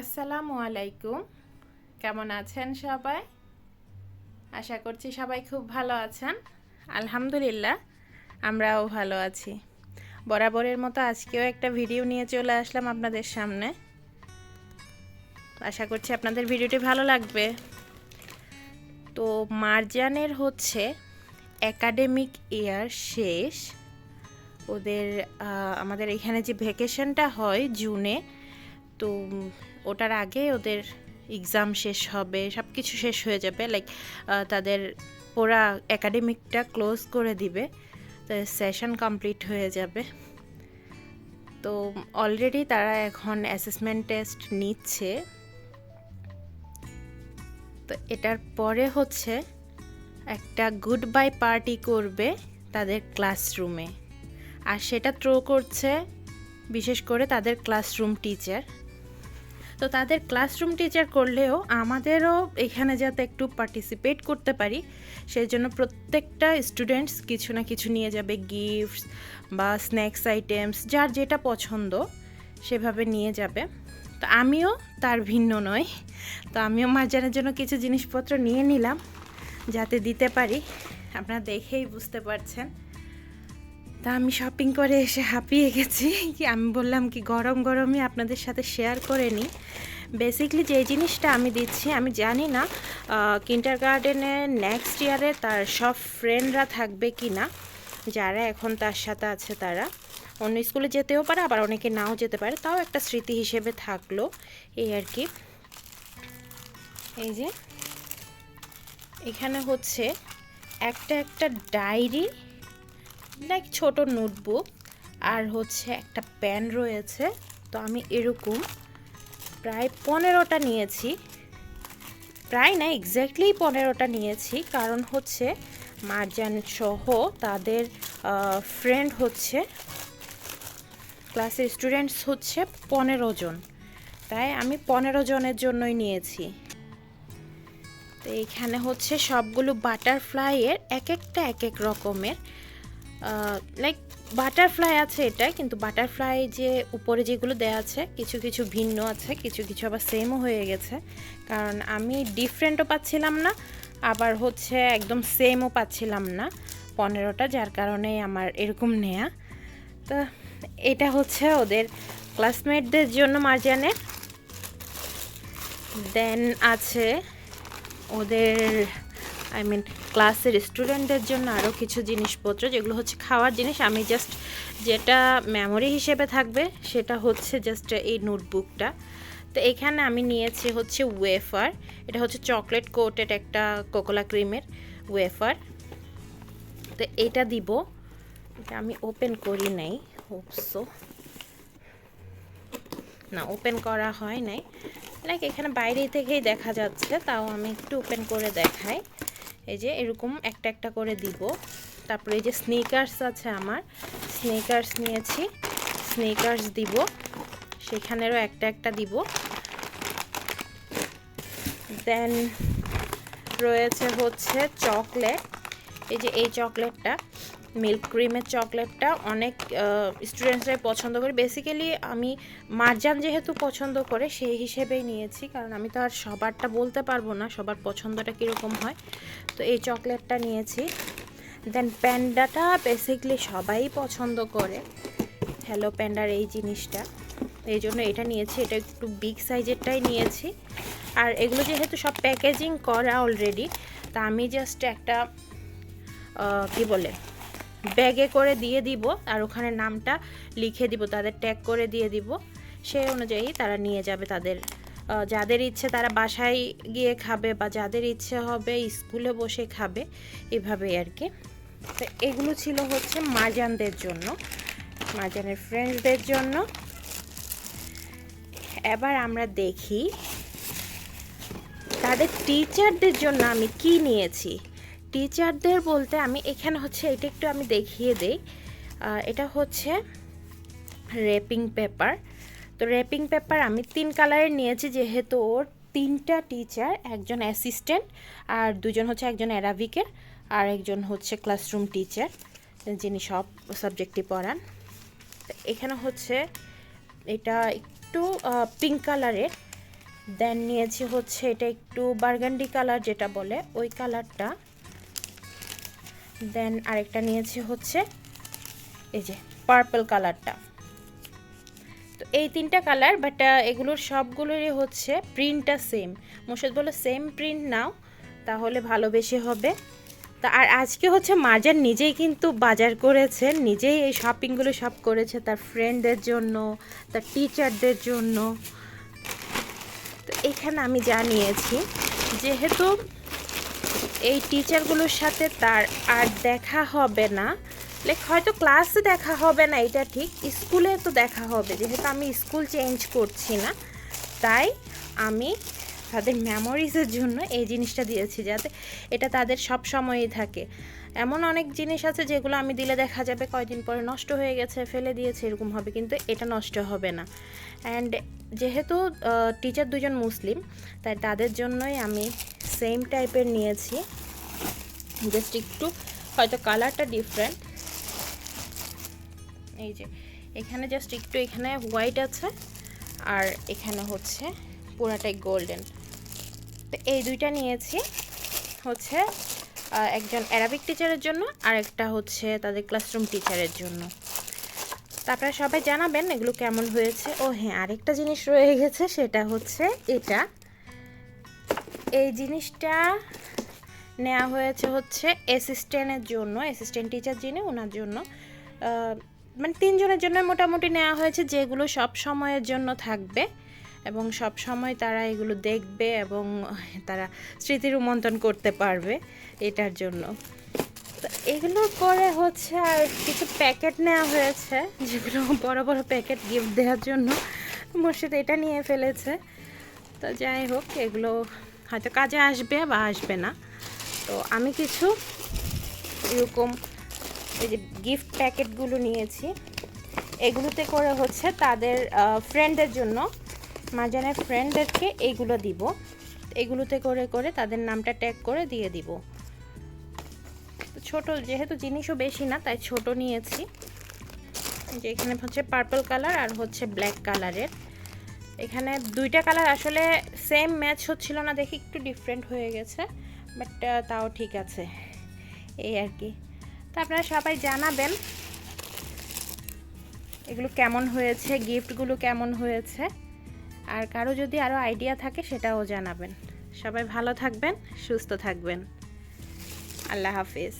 আসসালামু আলাইকুম। কেমন আছেন সবাই? আশা করছি সবাই খুব ভালো আছেন। আলহামদুলিল্লাহ, আমরাও ভালো আছি। বরাবরের মতো আজকেও একটা ভিডিও নিয়ে চলে আসলাম আপনাদের সামনে। আশা করছি আপনাদের ভিডিওটি ভালো লাগবে। তো মার্জানের হচ্ছে একাডেমিক ইয়ার শেষ। ওদের আমাদের এখানে যে ভ্যাকেশনটা হয় জুনে তো ওটার আগে ওদের এক্সাম শেষ হবে সব কিছু শেষ হয়ে যাবে লাইক তাদের ওরা একাডেমিকটা ক্লোজ করে দিবে সেশন কমপ্লিট হয়ে যাবে। তো অলরেডি তারা এখন অ্যাসেসমেন্ট টেস্ট নিচ্ছে। তো এটার পরে হচ্ছে একটা গুড বাই পার্টি করবে তাদের ক্লাসরুমে আর সেটা থ্রো করছে, বিশেষ করে তাদের ক্লাসরুম টিচার তো তাদের ক্লাসরুম টিচার করলেও আমাদেরও এখানে যাতে একটু পার্টিসিপেট করতে পারি সেই জন্য প্রত্যেকটা স্টুডেন্টস কিছু না কিছু নিয়ে যাবে গিফটস বা স্ন্যাক্স আইটেমস যার যেটা পছন্দ সেভাবে নিয়ে যাবে। তো আমিও তার ভিন্ন নয় তো আমিও মার্জানের জন্য কিছু জিনিসপত্র নিয়ে নিলাম, যাতে দিতে পারি। আপনারা দেখেই বুঝতে পারছেন। তা আমি শপিং করে এসে হাঁপিয়ে গেছি। কি, আমি বললাম কি, গরম গরমই আপনাদের সাথে শেয়ার করে নিই। বেসিকলি যে জিনিসটা আমি দিচ্ছি, আমি জানি না কিন্টার গার্ডেনে নেক্সট ইয়ারে তার সব ফ্রেন্ডরা থাকবে কি না, যারা এখন তার সাথে আছে তারা। অন্য স্কুলে যেতেও পারে, আবার অনেকে নাও যেতে পারে, তাও একটা স্মৃতি হিসেবে থাকল, এই আর কি। এই যে, এখানে হচ্ছে একটা একটা ডায়েরি লাইক ছোট নোটবুক আর হচ্ছে একটা পেন রয়েছে। তো আমি এরকম প্রায় পনেরোটা নিয়েছি। প্রায় না এক্স্যাক্টলি পনেরোটা নিয়েছি। কারণ হচ্ছে মার্জান সহ তাদের ফ্রেন্ড হচ্ছে ক্লাসের স্টুডেন্টস হচ্ছে পনেরো জন। তাই আমি পনেরো জনের জন্যই নিয়েছি। তো এইখানে হচ্ছে সবগুলো বাটারফ্লাইয়ের এক একটা এক এক রকমের লাইক বাটারফ্লাই আছে এটা, কিন্তু বাটারফ্লাই যে উপরে যেগুলো দেওয়া আছে, কিছু কিছু ভিন্ন আছে, কিছু কিছু আবার সেমও হয়ে গেছে। কারণ আমি ডিফারেন্টও পাচ্ছিলাম না, আবার হচ্ছে একদম সেমও পাচ্ছিলাম না পনেরোটা, যার কারণে আমার এরকম নেয়া। তো এটা হচ্ছে ওদের ক্লাসমেটদের জন্য মার্জানের দেন আছে ওদের আই মিন ক্লাসের স্টুডেন্টদের জন্য আরও কিছু জিনিসপত্র, যেগুলো হচ্ছে খাওয়ার জিনিস। আমি জাস্ট যেটা মেমোরি হিসেবে থাকবে, সেটা হচ্ছে জাস্ট এই নোটবুকটা তো এখানে আমি নিয়েছি হচ্ছে ওয়েফার এটা হচ্ছে চকলেট কোটেড একটা কোকোলা ক্রিমের ওয়েফার তো এটা দিব। এটা আমি ওপেন করি নাই হোপসো না ওপেন করা হয় নাই। লাইক এখানে বাইরে থেকেই দেখা যাচ্ছে, তাও আমি একটু ওপেন করে দেখাই। এই যে এরকম একটা একটা করে দিব। তারপরে এই যে স্নিকার্স আছে আমার স্নেকার্স নিয়েছি স্নেকার্স দিব, সেখানেরও একটা একটা দিব। দেন রয়েছে হচ্ছে চকলেট এই যে এই চকলেটটা মিল্ক ক্রিমের চকলেটটা অনেক স্টুডেন্টসরাই পছন্দ করে। বেসিক্যালি আমি মারজান যেহেতু পছন্দ করে, সেই হিসেবেই নিয়েছি। কারণ আমি তো আর সবারটা বলতে পারব না, সবার পছন্দটা কীরকম হয়। তো এই চকলেটটা নিয়েছি। দেন প্যান্ডাটা বেসিকলি সবাই পছন্দ করে। হ্যালো প্যান্ডার এই জিনিসটা। এই জন্য এটা নিয়েছি। এটা একটু বিগ সাইজেরটাই নিয়েছি। আর এগুলো যেহেতু সব প্যাকেজিং করা অলরেডি তা আমি জাস্ট একটা কি বলে ব্যাগে করে দিয়ে দিব আর ওখানে নামটা লিখে দিব, তাদের ট্যাগ করে দিয়ে দিব। সেই অনুযায়ী তারা নিয়ে যাবে তাদের যাদের ইচ্ছে তারা বাসায় গিয়ে খাবে বা যাদের ইচ্ছে হবে স্কুলে বসে খাবে, এভাবে আর কি। তো এগুলো ছিল হচ্ছে মাজানদের জন্য, মাজানের ফ্রেন্ডসদের জন্য। এবার আমরা দেখি তাদের টিচারদের জন্য আমি কি নিয়েছি। টিচারদের বলতে আমি এখানে হচ্ছে এটা একটু আমি দেখিয়ে দেই। এটা হচ্ছে র্যাপিং পেপার। তো র্যাপিং পেপার আমি তিন কালারের নিয়েছি, যেহেতু ওর তিনটা টিচার, একজন অ্যাসিস্ট্যান্ট আর দুজন হচ্ছে একজন অ্যারাবিকের আর একজন হচ্ছে ক্লাসরুম টিচার, যিনি সব সাবজেক্টই পড়ান। এখানে হচ্ছে এটা একটু পিঙ্ক কালারের। দেন নিয়েছি হচ্ছে এটা একটু বার্গান্ডি কালার যেটা বলে, ওই কালারটা। দেন আরেকটা নিয়েছি হচ্ছে এই যে পার্পল কালারটা তো এই তিনটা কালার বাট এগুলোর সবগুলোরই হচ্ছে প্রিন্টটা সেম মোর্শেদ বলে সেম প্রিন্ট নাও, তাহলে ভালো বেশি হবে। তা আর আজকে হচ্ছে মার্জান নিজেই কিন্তু বাজার করেছে, নিজেই এই শপিংগুলো সব করেছে তার ফ্রেন্ডদের জন্য, তার টিচারদের জন্য। তো এখানে আমি যা নিয়েছি, যেহেতু এই টিচারগুলোর সাথে তার আর দেখা হবে না। লাইক হয়তো ক্লাসে দেখা হবে না, এটা ঠিক। স্কুলে তো দেখা হবে, যেহেতু আমি স্কুল চেঞ্জ করছি না। তাই আমি তাদের মেমোরিজের জন্য এই জিনিসটা দিয়েছি, যাতে এটা তাদের সব সময়ই থাকে। এমন অনেক জিনিস আছে যেগুলো আমি দিলে দেখা যাবে কয়দিন পরে নষ্ট হয়ে গেছে, ফেলে দিয়েছে, এরকম হবে, কিন্তু এটা নষ্ট হবে না। অ্যান্ড যেহেতু টিচার দুজন মুসলিম তাই তাদের জন্যই আমি সেম টাইপের নিয়েছি। জাস্ট একটু, হয়তো কালারটা ডিফারেন্ট এই যে, এখানে জাস্ট একটু এখানে হোয়াইট আছে, আর এখানে হচ্ছে পুরাটাই গোল্ডেন তো এই দুইটা নিয়েছি, হচ্ছে একজন অ্যারাবিক টিচারের জন্য, আর একটা হচ্ছে তাদের ক্লাসরুম টিচারের জন্য। তারপরে সবাই জানাবেন এগুলো কেমন হয়েছে। ও হ্যাঁ আরেকটা জিনিস রয়ে গেছে, সেটা হচ্ছে এটা। এই জিনিসটা নেওয়া হয়েছে হচ্ছে অ্যাসিস্ট্যান্টের জন্য অ্যাসিস্ট্যান্ট টিচার যিনি ওনার জন্য। মানে তিনজনের জন্য মোটামুটি নেওয়া হয়েছে, যেগুলো সব সময়ের জন্য থাকবে। এবং সব সময় তারা এগুলো দেখবে এবং তারা স্মৃতি রোমন্থন করতে পারবে এটার জন্য। তো এগুলো করে হচ্ছে আর কিছু প্যাকেট নেওয়া হয়েছে, যেগুলো বড় বড় প্যাকেট গিফট দেওয়ার জন্য। মুর্শিদ এটা নিয়ে ফেলেছে। তো যাই হোক, এগুলো হয়তো কাজে আসবে বা আসবে না। তো আমি কিছু এরকম এই যে গিফট প্যাকেটগুলো নিয়েছি। এগুলোতে করে হচ্ছে তাদের ফ্রেন্ডদের জন্য, মাজানের ফ্রেন্ডদেরকে এইগুলো দিব। এগুলোতে করে করে তাদের নামটা ট্যাগ করে দিয়ে দিব। ছোট যেহেতু জিনিসও বেশি না, তাই ছোট নিয়েছি। যে এখানে হচ্ছে পার্পল কালার আর হচ্ছে ব্ল্যাক কালারের এখানে দুইটা কালার আসলে সেম ম্যাচ হচ্ছিল না, দেখি একটু ডিফারেন্ট হয়ে গেছে বাট তাও ঠিক আছে। এই আর কি। তো আপনারা সবাই জানাবেন এগুলো কেমন হয়েছে গিফটগুলো কেমন হয়েছে, আর কারও যদি আরও আইডিয়া থাকে সেটাও জানাবেন। সবাই ভালো থাকবেন, সুস্থ থাকবেন। আল্লাহ হাফিজ।